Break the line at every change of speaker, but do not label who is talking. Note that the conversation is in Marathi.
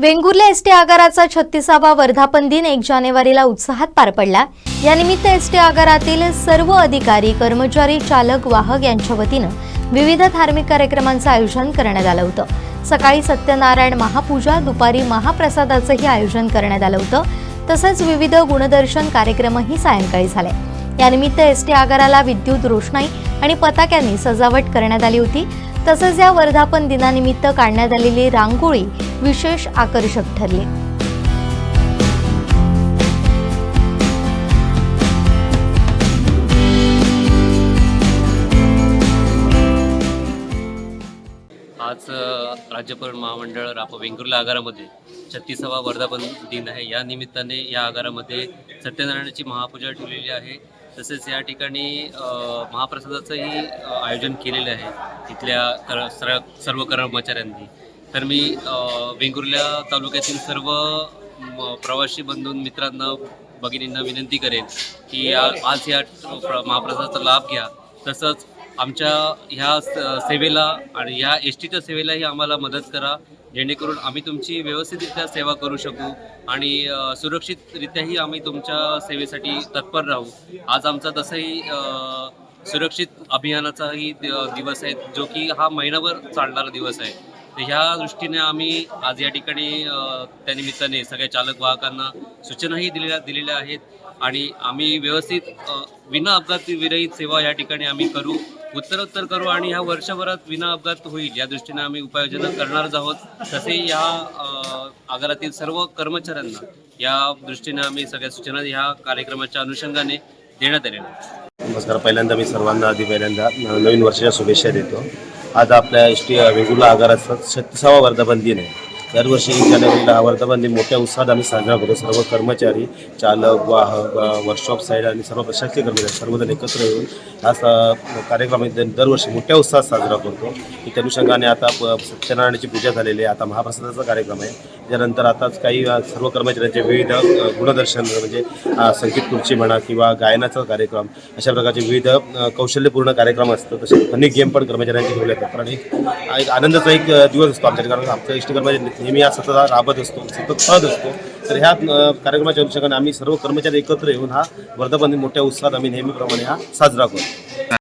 वेंगुर्ला एसटी आगाराचा छत्तीसावा वर्धापन दिन एक जानेवारीला उत्साहात पार पडला. यानिमित्त एसटी आगारातील सर्व अधिकारी कर्मचारी चालक वाहक यांच्या वतीनं विविध धार्मिक कार्यक्रमांचं आयोजन करण्यात आलं होतं. सकाळी सत्यनारायण महापूजा दुपारी महाप्रसादाचंही आयोजन करण्यात आलं होतं. तसंच विविध गुणदर्शन कार्यक्रमही सायंकाळी झाले. यानिमित्त एसटी आगाराला विद्युत रोषणाई आणि पताक्यांनी सजावट करण्यात आली होती. तसंच या वर्धापन दिनानिमित्त काढण्यात आलेली रांगोळी विशेष आकर्षक ठरली.
आज अ, महामंडळ राप वेंगुर्ला आगारामध्ये छत्तीसावा वर्धापन दिन आहे. या निमित्ताने या आगारामध्ये सत्यनारायणाची महापूजा ठेवलेली आहे. तसेच या ठिकाणी महाप्रसादाचंही आयोजन केलेलं आहे. इथल्या कर सर्व कर्मचाऱ्यांनी. तर मी वेंगुर्ल्या तालुक्यातील सर्व प्रवासी बंधू मित्रांना भगिनींना विनंती करेन की या आज या महाप्रसादाचा लाभ घ्या. तसंच आमच्या ह्या स- सेवेला आणि ह्या एस टीच्या सेवेलाही आम्हाला मदत करा. जेणेकरून आम्ही तुमची व्यवस्थितरित्या सेवा करू शकू आणि अ, सुरक्षितरित्याही आम्ही तुमच्या सेवेसाठी तत्पर राहू. आज आमचा तसंही अ, सुरक्षित अभियानाचाही दि- दिवस आहे जो की हा महिनाभर चालणारा दिवस आहे. तर ह्या दृष्टीने आम्ही आज या ठिकाणी त्यानिमित्ताने सगळ्या चालक वाहकांना सूचनाही दिलेल्या दिलेल्या आहेत आणि आम्ही व्यवस्थित विना अपघात विरहित सेवा या ठिकाणी आम्ही करू उत्तरोत्तर करू आणि ह्या वर्षभरात विना अपघात होईल या दृष्टीने आम्ही उपाययोजना करणारच आहोत. तसे या आगारातील सर्व कर्मचाऱ्यांना या दृष्टीने आम्ही सगळ्या सूचना ह्या कार्यक्रमाच्या अनुषंगाने देण्यात आलेल्या
नमस्कार. पहिल्यांदा मी सर्वांना आधी पहिल्यांदा नवीन वर्षाच्या शुभेच्छा देतो. आज आपल्या एस टी वेंगुर्ला आगाराचा छत्तीसावा वर्धापन दिन आहे. दरवर्षी एक जानेवारीला हा वर्धापन मोठ्या उत्साहात आम्ही साजरा करतो सर्व कर्मचारी चालक वाहक वर्कशॉप साईड आणि सर्व प्रशासकीय कर्मचारी सर्वजण एकत्र येऊन हा स- कार्यक्रम दरवर्षी मोठ्या उत्साहात साजरा करतो. की त्या अनुषंगाने आता प- सत्यनारायणाची पूजा झालेली आहे. आता महाप्रसादाचा कार्यक्रम आहे. त्यानंतर आताच काही सर्व कर्मचाऱ्यांचे विविध गुणदर्शन म्हणजे संगीत खुर्ची म्हणा किंवा गायनाचा कार्यक्रम अशा प्रकारचे विविध कौशल्यपूर्ण कार्यक्रम असतात तसेच अनेक गेम पण कर्मचाऱ्यांचे ठेवले जातात. कारण एक आनंदाचा एक दिवस असतो आमच्याकडे कारण आमच्या इष्ट कर्मचारी नेहमी हा सतत राबत असतो सतत पळत असतो. तर ह्या कार्यक्रमाच्या अनुषंगाने आम्ही सर्व कर्मचारी एकत्र येऊन हा वर्धापन मोठ्या उत्साहात आम्ही नेहमीप्रमाणे हा साजरा करतो.